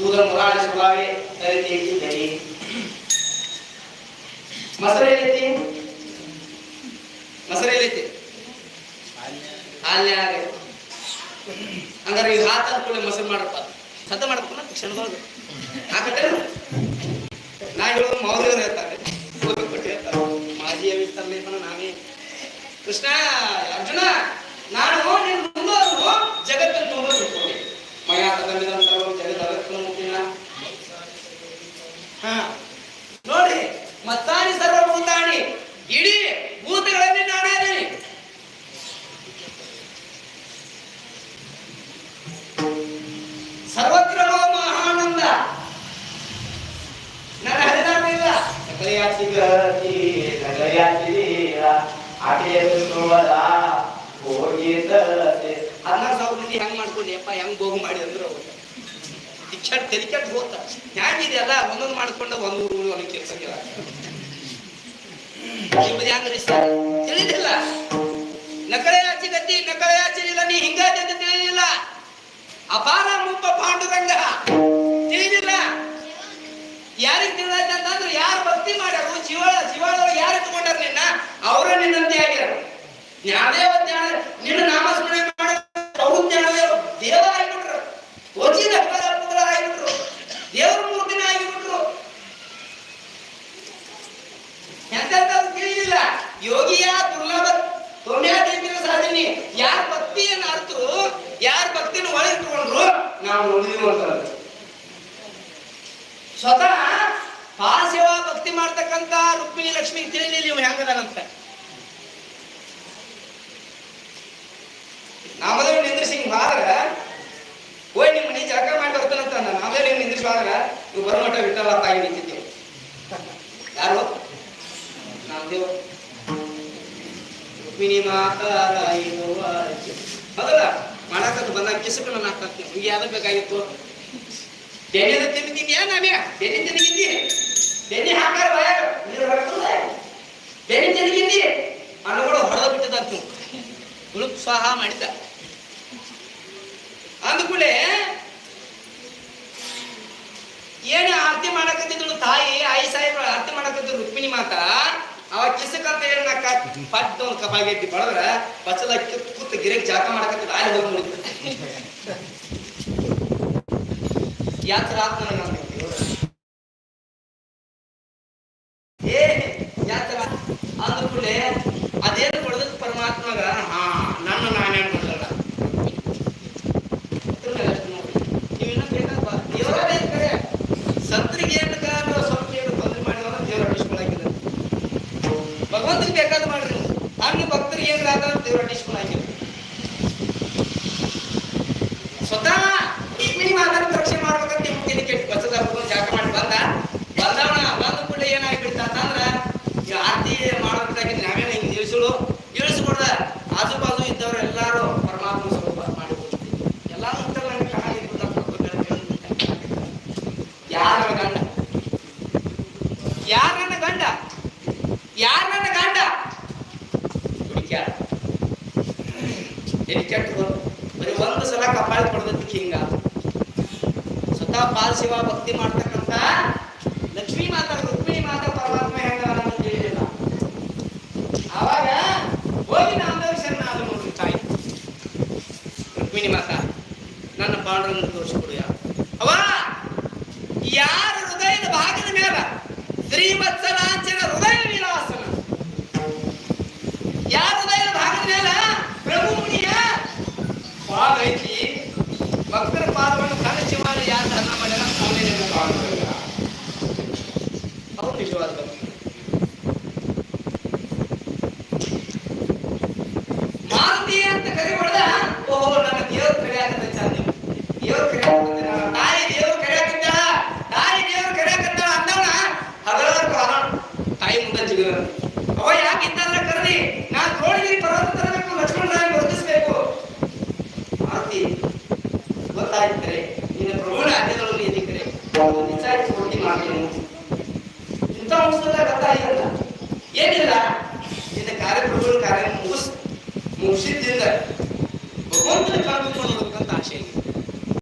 ಮುರಾಳಿ ಸ್ವಭಾವೇ ಕರಿತೇಜಿ ಗರಿ ಮೊಸರು ಎಲ್ಲೈತಿ ಮೊಸರು ಎಲ್ಲೈತಿ ಹಾಲ್ನ್ಯಾಗ ಹಂಗಾರೆ ಈಗ ಹಾತ್ ಅಂದ್ಕೊಳ್ಳಿ ಮೊಸರು ಮಾಡಪ್ಪ. ಸದ್ದ ಮಾಡಪ್ಪ, ಕ್ಷಣದೊಳಗೆ. ಹಾಕಟ್ಟೆ ನಾ ಹೇಳೋದು ಮೌಲ್ಯವ್ರು ಹೇಳ್ತಾರೆ ಮಾಜಿ ಇವನ ನಾವೇ ಕೃಷ್ಣ, ಅರ್ಜುನ! ಸಕಲಯಾತಿ ಗತಿ ಸಕಲಯಾತಿ ವೀರ ಆಟೆಯ ಸುವದ ಹೋಗಿದ್ದತೆ ಹದಿನಾರು ಸಾವಿರ ಹೆಂಗ್ ಮಾಡ್ಕೊಂಡು ಯಪ್ಪ ಹೆಂಗ್ ಭೋಗ ಮಾಡಿ ಅಂದ್ರು ಅವ್ರು ದಿಕ್ಷಾಟ್ ತೆಲಿಕೆಟ್ ಹೋತ ಹ್ಯಾಂಗಿದೆಯಲ್ಲ ಒಂದೊಂದು ಮಾಡ್ಕೊಂಡ ಒಂದು ಊರು ಒಂದು ಕೆಲಸ ನಿಮ್ಮದು ಹೆಂಗ್ರಿ ಸರ್ ತಿಳಿದಿಲ್ಲ ನಕಳೆ ಆಚಿ ಗತಿ ನಕಳೆ ಆಚೆ ಇಲ್ಲ ನೀ ಹಿಂಗಾದೆ ಅಂತ ತಿಳಿದಿಲ್ಲ ಅಪಾರ ಮುಪ್ಪ ಪಾಂಡುರಂಗ ತಿಳಿದಿಲ್ಲ ಯಾರಿಗೆ ತಿಳಿದೈತೆ ಅಂತಂದ್ರೆ ಯಾರು ಭಕ್ತಿ ಮಾಡೋರು ಜೀವ ಜೀವಾಳೊಳಗೆ ಯಾರು ಇಟ್ಕೊಂಡಾರ ನಿನ್ನ? ಅವರು ನಿನ್ನಂತೆ ಆಗಿರೋ ಜ್ಞಾನೇವ ಜ್ಞಾನ, ನಿನ್ನ ನಾಮಸ್ಮರಣೆ ಮಾಡೋ, ಅವರು ಜ್ಞಾನದೇವ ದೇವ ಆಗಿಬಿಟ್ರು. ವಚಿದ ಪುತ್ರ ಆಗಿಬಿಟ್ರು. ದೇವರ ಮೂರ್ತಿನ ಆಗಿಬಿಟ್ರು. ಎಂತೆಂತ ತಿಳಿಲಿಲ್ಲ. ಯೋಗಿಯ ದುರ್ಲಭ ಪುಣ್ಯಾದೇವಿಯ ಸಾಧನೆ. ಯಾರ ಭಕ್ತಿಯನ್ನು ಅರ್ಥರು ಯಾರ ಭಕ್ತಿನ ಒಳಗಿಟ್ಕೊಂಡ್ರು ನಾವು ನೋಡಿದೀವಿ ಅಂತಾರೆ ಸ್ವತಃ ಪಾರಸೇವಾ ಮಾಡ್ತಕ್ಕಂತ ರುಕ್ಮಿಣಿ ಲಕ್ಷ್ಮಿ ತಿಳಿಲಿಲ್ಲ ಇವ್ ಹೆಂಗದಾನಂತ ನಾಮದೇವ್ ನಿಂದ್ರಿಸಿಂಗ್ ಬಾದ್ರ ಓಯ್ ನಿಮ್ಮ ಮನೆ ಜಳಕ ಮಾಡಿ ಬರ್ತಾನಂತ ನಾಮದೇವ್ ನೀವು ನಿಂದ್ರಿಸಿ ಬಾದ್ರ ಇವ್ ಬರೋ ಮಟ್ಟ ವಿಠಲ ತಾಯಿ ನಿಂತಿದ್ದೇವೆ ಯಾರು? ನಾಮದೇವ್. ರುಕ್ಮಿಣಿ ಮಾತಾಡ ಹೌದಲ್ಲ? ಮಾಡಾಕತ್ ಬಂದಾಗ ಕಿಸಕ ನಾನು ಹಾಕ್ತೀನಿ. ನಿಮ್ಗೆ ಯಾವ್ದು ಬೇಕಾಗಿತ್ತು? ಬೆಣ್ಣೆದ ತಿಂದಿದ್ದೀನಿ ನಾವ್ಯಾ ಬೆಣ್ಣೆ ತಿಂದಿದ್ದೀನಿ ಬೆಣ್ಣೆ ಹಾಕಾರ ಬಾಯಾಗ? ನೀರು ಹೊರಡ್ತದೆ ಬೆಣ್ಣೆ ತಿಂದಿದ್ದೀನಿ ಅನ್ನಗಳು ಹೊಡೆದ ಬಿಟ್ಟಿದ್ದ ಅಂದ್ಕೂಳೆ ಏನೇ ಆರತಿ ಮಾಡಕತ್ತಿದ್ರು ತಾಯಿ, ಆಯಿ ಸಾಯಿ ಆರತಿ ಮಾಡಕತ್ತಿದ್ರು ರುಕ್ಮಿಣಿ ಮಾತ, ಅವ ಕಿಸಕಂತ ಏನ ಪಟ್ಟು ಒಂದು ಕಪಾಗೆಟ್ಟಿ ಬಳದ್ರ ಕಿತ್ತು ಕೂತು ಗಿರಕ್ ಜಾಕ ಮಾಡಕತ್ತಿದ್ರು ಅಲ್ಲಿ ಹೋಗಿ ನೋಡಿದ್ರು. ಯಾತ್ರ ಆತ್ ನನಗೆ ಅಂದ ದೇವ್ರು. ಏ ಯಾತ್ರ ಅಂದ ಕೂಡಲೇ ಅದೇನು ಕೊಡದಕ್ಕೆ ಪರಮಾತ್ಮಗ ಹಾ ನನ್ನ ನಾನೇ ಅನ್ಕೊಂಡಲ್ಲ ನೀವು ಇನ್ನೂ ಬೇಕಾದ ದೇವರ ಬೇಕಾರೆ ಸಂತರಿಗೆ ಏನು ಕಾರಣ ಸ್ವಲ್ಪ ಏನು ತೊಂದರೆ ಮಾಡಿದ್ರೆ ದೇವರ ಅಡಿಸ್ಕೊಳಾಕಿದ್ದಾರೆ ಭಗವಂತನಿಗೆ ಬೇಕಾದ ಮಾಡ್ರಿ. ಹಂಗೆ ಭಕ್ತರಿಗೆ ಏನು ಆದ ದೇವರ ಅಡಿಸ್ಕೊಳಾಕಿಲ್ಲ ಸ್ವತಃ ರುಕ್ಮಿಣಿ ಮಾತನ್ನ ರಕ್ಷಣೆ ಮಾಡ್ಬೇಕಂತ ನಿಮ್ಮ ಯಾರ ನನ್ನ ಗಂಡ? ಎಲ್ಲಿ ಕೆಟ್ಟದು? ಬರೀ ಒಂದು ಸಲ ಕಪಾಲ ಪಡೆದಕ್ಕೆ ಹಿಂಗ ಸ್ವತಃ ಪಾಲ್ ಶಿವ ಭಕ್ತಿ ಮಾಡ್ತಕ್ಕಂತ ಲಕ್ಷ್ಮೀ ಮಾತಾ ರುಕ್ಮಿಣಿ ಮಾತಾ ಪರಮಾತ್ಮ ಹೆಂಗ ಅಂತ ತಿಳಿಲಿಲ್ಲ ಆವಾಗ ಹೋಗಿ ನಾಮದೇವ ಶರಣ ಆದ ನೋಡ್ರಿ ತಾಯಿ. ರುಕ್ಮಿಣಿ ಮಾತಾ, ನನ್ನ ಪಾಂಡುರಂಗ ತೋರಿಸ್ಕೊಡು అయిపోయి భక్తుల ಏನಿಲ್ಲ ನಿನ್ನ ಕಾರ್ಯಕ್ರಮಗಳು ಕಾರ್ಯ ಮುಗಿಸ್ ಮುಗಿಸಿದ್ದಿಂದ ಭಗವಂತನ ಕಾಣ್ಬೇಕು ಅನ್ನೋದಕ್ಕಂತ ಆಶೆ ಇದೆ.